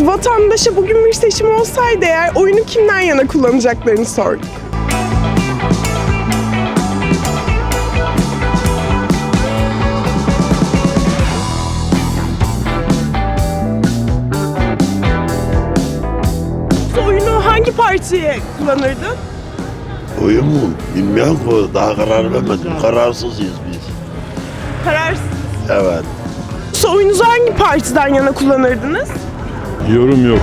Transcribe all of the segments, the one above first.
Vatandaşa bugün bir seçim olsaydı eğer oyunu kimden yana kullanacaklarını sorduk. Oyunu hangi partiye kullanırdın? Oyun mu? Bilmiyorum ki. Daha karar vermedim. Kararsızız biz. Kararsız. Evet. Oyunuzu hangi partiden yana kullanırdınız? Yorum yok.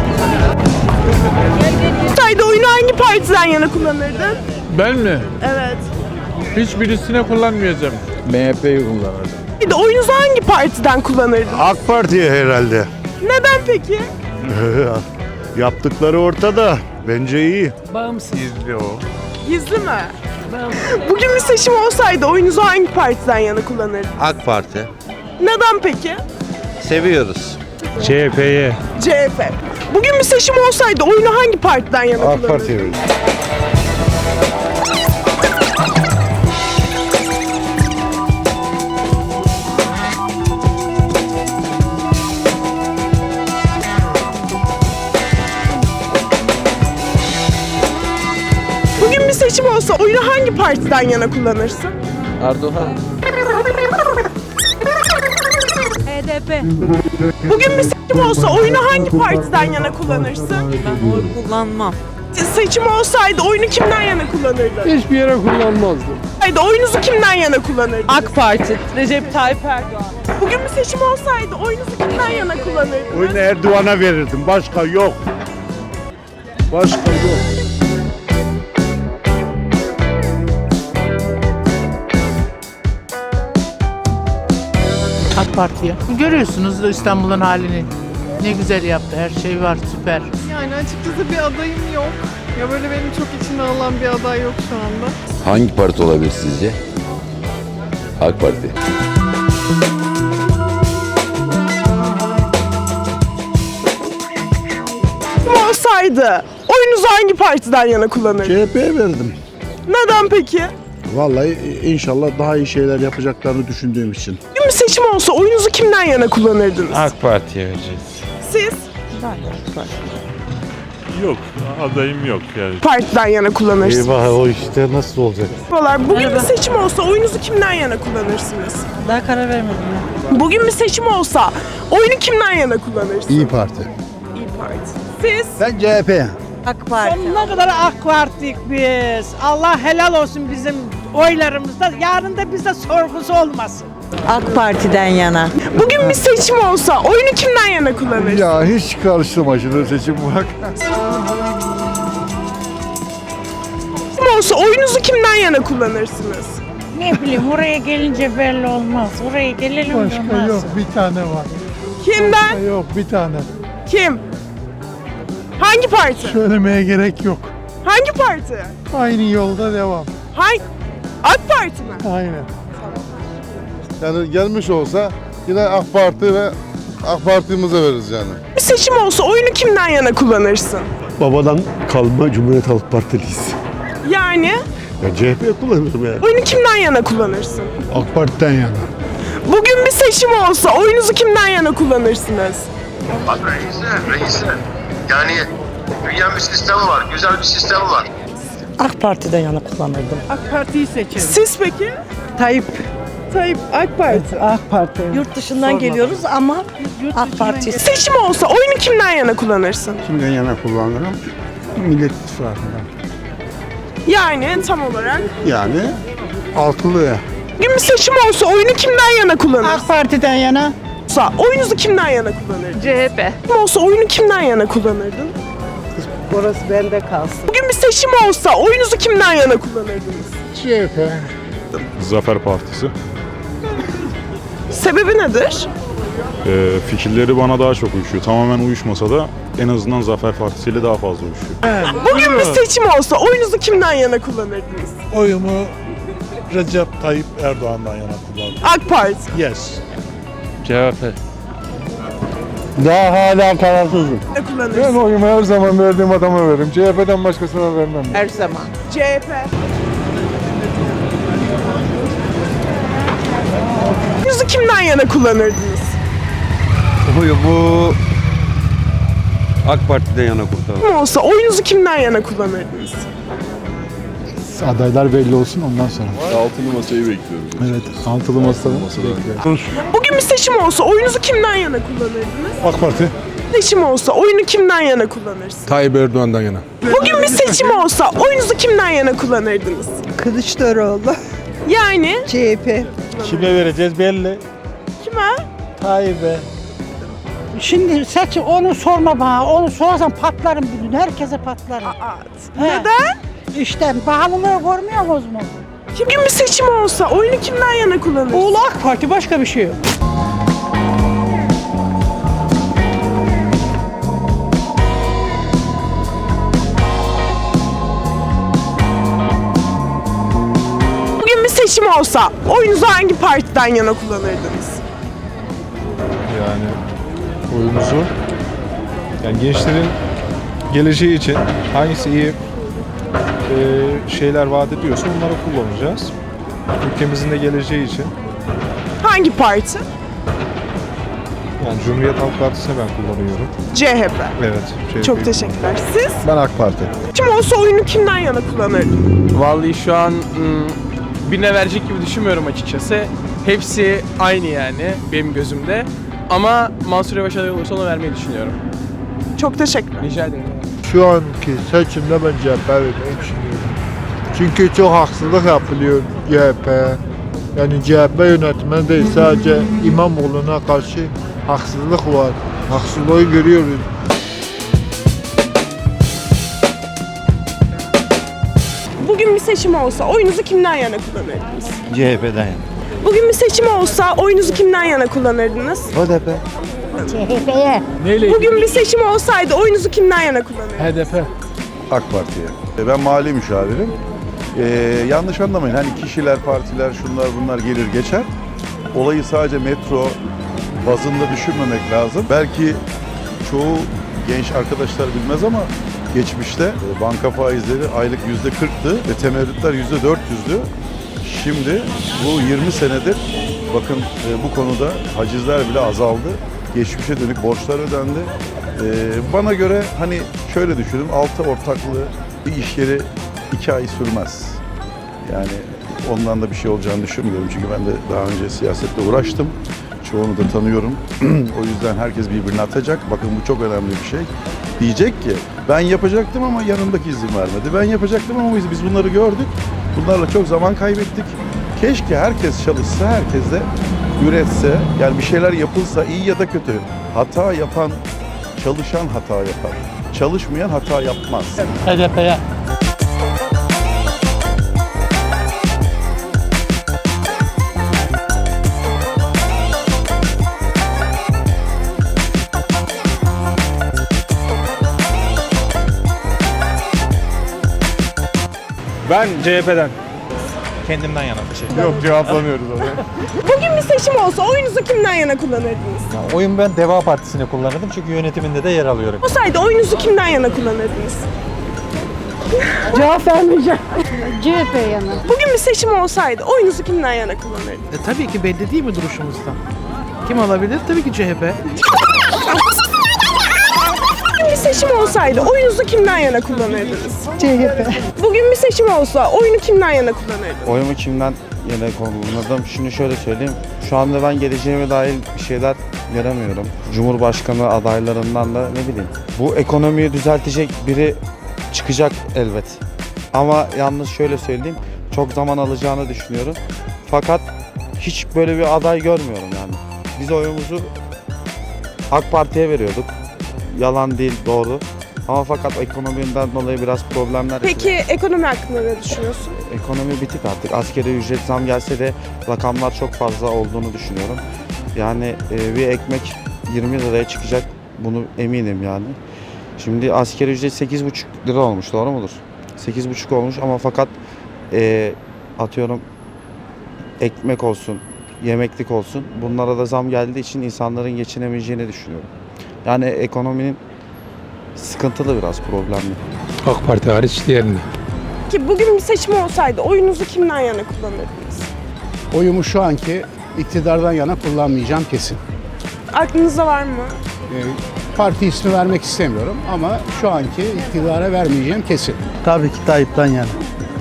Olsaydı oyunu hangi partiden yana kullanırdın? Ben mi? Evet. Hiçbirisine kullanmayacağım. MHP'yi kullanacağım. Bir de oyunuzu hangi partiden kullanırdın? AK Parti'ye herhalde. Neden peki? Yaptıkları ortada. Bence iyi. Gizli o. Gizli mi? Bugün bir seçim olsaydı oyunuzu hangi partiden yana kullanırdın? AK Parti. Neden peki? Seviyoruz. CHP'ye. CHP. Bugün bir seçim olsaydı oyunu hangi partiden yana AK kullanırdın? Parti'ye. Bugün bir seçim olsa oyunu hangi partiden yana kullanırsın? Erdoğan. HDP. Bugün bir seçim olsa oyunu hangi partiden yana kullanırsın? Ben oy kullanmam. Seçim olsaydı oyunu kimden yana kullanırdın? Hiçbir yere kullanmazdım. Haydi oyunuzu kimden yana kullanırdın? AK Parti. Recep Tayyip Erdoğan. Bugün bir seçim olsaydı oyunuzu kimden yana kullanırdınız? Oyunu Erdoğan'a verirdim. Başka yok. Başka yok. Parti'ye. Görüyorsunuz da İstanbul'un halini. Ne güzel yaptı. Her şey var. Süper. Yani açıkçası bir adayım yok. Ya böyle benim çok içime alan bir aday yok şu anda. Hangi parti olabilir sizce? AK Parti. Olsaydı oyunuzu hangi partiden yana kullanırdın? CHP'ye verdim. Neden peki? Vallahi inşallah daha iyi şeyler yapacaklarını düşündüğüm için. Seçim olsa oyunuzu kimden yana kullanırdınız? AK Parti'ye vereceğiz. Siz Yok. Adayım yok yani. partiden yana kullanırsınız. o işte nasıl olacak? Merhabalar. Bugün bir seçim olsa oyunuzu kimden yana kullanırsınız? Daha karar vermedim ya. Bugün bir seçim olsa oyunu kimden yana kullanırsınız? İyi Parti. İyi Parti. Siz Ben CHP. AK Parti. Ne kadar AK Parti'yik biz. Allah helal olsun bizim oylarımızda. Yarın da bize sorgusu olmasın. AK Parti'den yana. bugün bir seçim olsa oyunu kimden yana kullanırsınız? Ya hiç karıştırma seçim bak. Seçim olsa oyunuzu kimden yana kullanırsınız? Ne bileyim oraya gelince belli olmaz. Oraya gelelim Başka yok. bir tane var. Kimden? Yok bir tane. Kim? Hangi parti? Söylemeye gerek yok. Hangi parti? Aynı yolda devam. Hangi? AK Parti mi? Aynen. Yani gelmiş olsa yine AK Parti ve AK Parti'mize veririz yani. Bir seçim olsa oyunu kimden yana kullanırsın? Babadan kalma Cumhuriyet Halk Partiliyiz. Yani Ya CHP kullanırım yani. oyunu kimden yana kullanırsın? AK Parti'den yana. Bugün bir seçim olsa oyunuzu kimden yana kullanırsınız? Bak reise, reise. Yani büyüyen bir sistem var. Güzel bir sistem var. AK Parti'den yana kullanırdım. AK Parti'yi seçerim. Siz peki? Tayyip. Tayyip AK Parti. AK Parti. Yurt dışından geliyoruz ama AK Parti. Seçim olsa oyunu kimden yana kullanırsın? Kimden yana kullanırım? Millet İttifakı'ndan. Yani tam olarak. Yani altılı ya. Bugün bir seçim olsa oyunu kimden yana kullanırsın? AK Parti'den yana. Olsa oyunuzu kimden yana kullanırdın? CHP. Olsa oyunu kimden yana kullanırdın? Orası bende kalsın. Bugün bir seçim olsa oyunuzu kimden yana kullanırdınız? CHP. Zafer Partisi. Sebebi nedir? Ee, fikirleri bana daha çok uyuşuyor. Tamamen uyuşmasa da en azından Zafer Partisi ile daha fazla uyuşuyor. Bugün bir seçim olsa oyunuzu kimden yana kullanırdınız? Oyumu Recep Tayyip Erdoğan'dan yana kullandım. AK Parti. Yes. CHP. Daha hala kararsızım. Ne kullanırsın? oyumu her zaman verdiğim adama veririm. CHP'den başkasına vermem. Her zaman. CHP. Oyunuzu kimden yana kullanırdınız? Oyumu AK Parti'den yana kurtardım. Kim olsa oyunuzu kimden yana kullanırdınız? Adaylar belli olsun ondan sonra. Altılı masayı bekliyoruz. Evet, altılı masadan bekliyoruz. Bugün bir seçim olsa oyunuzu kimden yana kullanırdınız? AK Parti. Seçim olsa oyunu kimden yana kullanırsınız? Tayyip Erdoğan'dan yana. Bugün bir seçim olsa oyunuzu kimden yana kullanırdınız? Kılıçdaroğlu. Yani CHP. Kime vereceğiz belli. kime? Tayyip'e. Şimdi seç onu sorma bana. Onu sorarsan patlarım bir gün. Herkese patlarım. Neden? İşte bağlılığı görmüyor musunuz mu? Bugün bir seçim olsa oyunu kimden yana kullanırsınız? Oğlu AK Parti başka bir şey yok. Seçim olsa oyunuzu hangi partiden yana kullanırdınız? Yani oyumuzu yani gençlerin geleceği için hangisi iyi e, şeyler vaat ediyorsa onları kullanacağız. Ülkemizin de geleceği için. Hangi parti? Yani Cumhuriyet Halk Partisi'ne ben kullanıyorum. CHP. Evet. CHP'yi Çok teşekkürler. Siz? Ben AK Parti. Kim olsa oyunu kimden yana kullanırdın? Vallahi şu an ım, birine verecek gibi düşünmüyorum açıkçası. Hepsi aynı yani benim gözümde. Ama Mansur Yavaş aday olursa ona vermeyi düşünüyorum. Çok teşekkürler. Rica ederim. Şu anki seçimde ben CHP vermeyi düşünüyorum. Çünkü çok haksızlık yapılıyor CHP. Yani CHP yönetimine değil sadece İmamoğlu'na karşı haksızlık var. Haksızlığı görüyoruz. Bugün bir seçim olsa oyunuzu kimden yana kullanırdınız? CHP'den yana. Bugün bir seçim olsa oyunuzu kimden yana kullanırdınız? HDP. Bugün bir seçim olsaydı oyunuzu kimden yana kullanırdınız? HDP. AK Parti'ye. Ben mali müşavirim. Ee, yanlış anlamayın hani kişiler, partiler, şunlar bunlar gelir geçer. Olayı sadece metro bazında düşünmemek lazım. Belki çoğu genç arkadaşlar bilmez ama geçmişte e, banka faizleri aylık yüzde 40'tı ve temerrütler yüzde 400'dü. Şimdi bu 20 senedir bakın e, bu konuda hacizler bile azaldı. Geçmişe dönük borçlar ödendi. E, bana göre hani şöyle düşünün altı ortaklı bir iş yeri iki ay sürmez. Yani ondan da bir şey olacağını düşünmüyorum. Çünkü ben de daha önce siyasetle uğraştım. Çoğunu da tanıyorum. o yüzden herkes birbirini atacak. Bakın bu çok önemli bir şey. Diyecek ki ben yapacaktım ama yanındaki izin vermedi. Ben yapacaktım ama biz, bunları gördük. Bunlarla çok zaman kaybettik. Keşke herkes çalışsa, herkes de üretse. Yani bir şeyler yapılsa iyi ya da kötü. Hata yapan, çalışan hata yapar. Çalışmayan hata yapmaz. HDP'ye. Ben CHP'den. Kendimden yana bir şey. Yok cevaplamıyoruz onu. Bugün bir seçim olsa oyunuzu kimden yana kullanırdınız? Oyun ben Deva Partisi'ne kullanırdım çünkü yönetiminde de yer alıyorum. Olsaydı oyunuzu kimden yana kullanırdınız? Cevap vermeyeceğim. CHP yana. Bugün bir seçim olsaydı oyunuzu kimden yana kullanırdınız? E, tabii ki belli değil mi duruşumuzdan? Kim alabilir? Tabii ki CHP. Olsaydı oyunuzu kimden yana kullanırdınız? CHP. Bugün bir seçim olsa oyunu kimden yana kullanırdınız? Oyumu kimden yana kullanırdım? Şunu şöyle söyleyeyim. Şu anda ben geleceğime dair bir şeyler göremiyorum. Cumhurbaşkanı adaylarından da ne bileyim. Bu ekonomiyi düzeltecek biri çıkacak elbet. Ama yalnız şöyle söyleyeyim. Çok zaman alacağını düşünüyorum. Fakat hiç böyle bir aday görmüyorum yani. Biz oyumuzu AK Parti'ye veriyorduk. Yalan değil, doğru. Ama fakat ekonomiden dolayı biraz problemler Peki ekonomi hakkında ne düşünüyorsun? Ekonomi bitik artık. Askeri ücret zam gelse de rakamlar çok fazla olduğunu düşünüyorum. Yani e, bir ekmek 20 liraya çıkacak. Bunu eminim yani. Şimdi askeri ücret 8,5 lira olmuş doğru mudur? 8,5 olmuş ama fakat e, atıyorum ekmek olsun, yemeklik olsun bunlara da zam geldiği için insanların geçinemeyeceğini düşünüyorum. Yani ekonominin sıkıntılı biraz problemli. AK Parti hariç diğerinde. Ki bugün bir seçim olsaydı oyunuzu kimden yana kullanırdınız? Oyumu şu anki iktidardan yana kullanmayacağım kesin. Aklınızda var mı? Parti ismi vermek istemiyorum ama şu anki iktidara vermeyeceğim kesin. Tabii ki Tayyip'ten yani.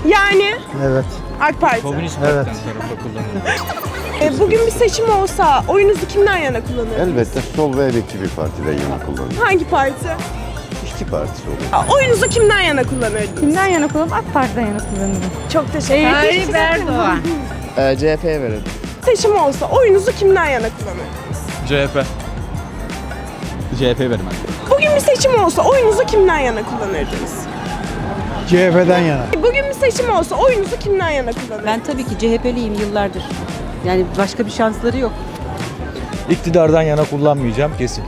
Yani Evet. AK Parti. Evet. E, bugün bir seçim olsa oyunuzu kimden yana kullanırdınız? Elbette sol ve emekçi bir partiden yana kullanır. Hangi parti? İşçi partisi olur. Aa, Oyunuzu kimden yana kullanırdınız? Kimden yana kullanırım? AK Parti'den yana kullanırım. Çok teşekkür ederim. Erdoğan. CHP'ye verelim. Seçim olsa oyunuzu kimden yana kullanırdınız? CHP. CHP verim Bugün bir seçim olsa oyunuzu kimden yana kullanırdınız? CHP'den yana. Bugün bir seçim olsa oyunuzu kimden yana kullanırdınız? Ben tabii ki CHP'liyim yıllardır. Yani başka bir şansları yok. İktidardan yana kullanmayacağım kesin.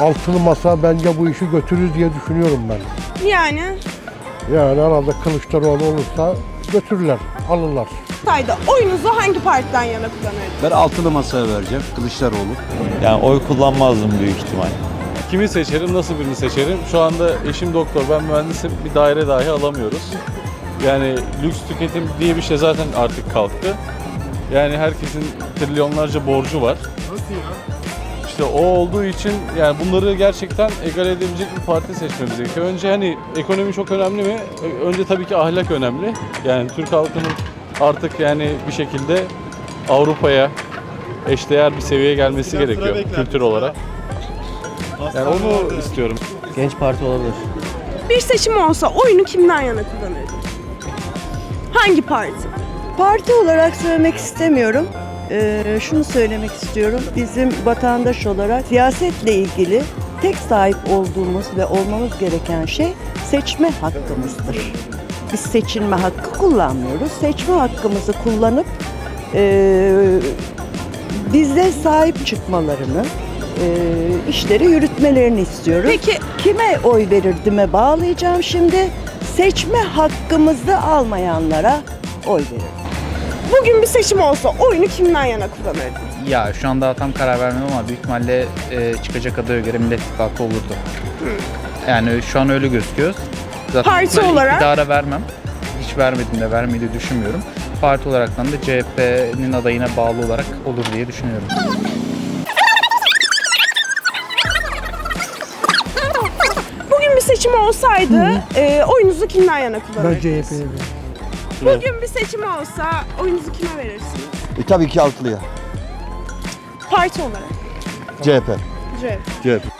Altılı masa bence bu işi götürür diye düşünüyorum ben. Yani Yani herhalde Kılıçdaroğlu olursa götürürler, alırlar. sayda oyunuzu hangi partiden yana kullanırdınız? Ben altılı masaya vereceğim. Kılıçdaroğlu. Yani oy kullanmazdım büyük ihtimal. Kimi seçerim, nasıl birini seçerim? Şu anda eşim doktor, ben mühendisim. Bir daire dahi alamıyoruz. Yani lüks tüketim diye bir şey zaten artık kalktı. Yani herkesin trilyonlarca borcu var. Nasıl ya? İşte o olduğu için yani bunları gerçekten egal edebilecek bir parti seçmemiz gerekiyor. Önce hani ekonomi çok önemli mi? Önce tabii ki ahlak önemli. Yani Türk halkının artık yani bir şekilde Avrupa'ya eşdeğer bir seviyeye gelmesi Biraz gerekiyor kültür olarak. Yani onu istiyorum. Genç parti olabilir. Bir seçim olsa oyunu kimden yana kullanırdın? Hangi parti? Parti olarak söylemek istemiyorum. Ee, şunu söylemek istiyorum. Bizim vatandaş olarak siyasetle ilgili tek sahip olduğumuz ve olmamız gereken şey seçme hakkımızdır. Biz seçilme hakkı kullanmıyoruz. Seçme hakkımızı kullanıp e, bize sahip çıkmalarını, e, işleri yürütmelerini istiyoruz. Peki Kime oy verirdime bağlayacağım şimdi. Seçme hakkımızı almayanlara oy veririm. Bugün bir seçim olsa oyunu kimden yana kullanırdın? Ya şu anda tam karar vermiyorum ama büyük ihtimalle e, çıkacak adaya göre Millet İttifakı olurdu. Yani şu an öyle gözüküyor. Zaten Parti olarak? iktidara vermem. Hiç vermedim de vermeyi de düşünmüyorum. Parti olaraktan da CHP'nin adayına bağlı olarak olur diye düşünüyorum. Bugün bir seçim olsaydı e, oyunuzu kimden yana kullanırdınız? CHP'ye Bugün bir seçim olsa oyunuzu kime verirsiniz? E, tabii ki altılıya. Parti olarak. CHP. CHP. CHP.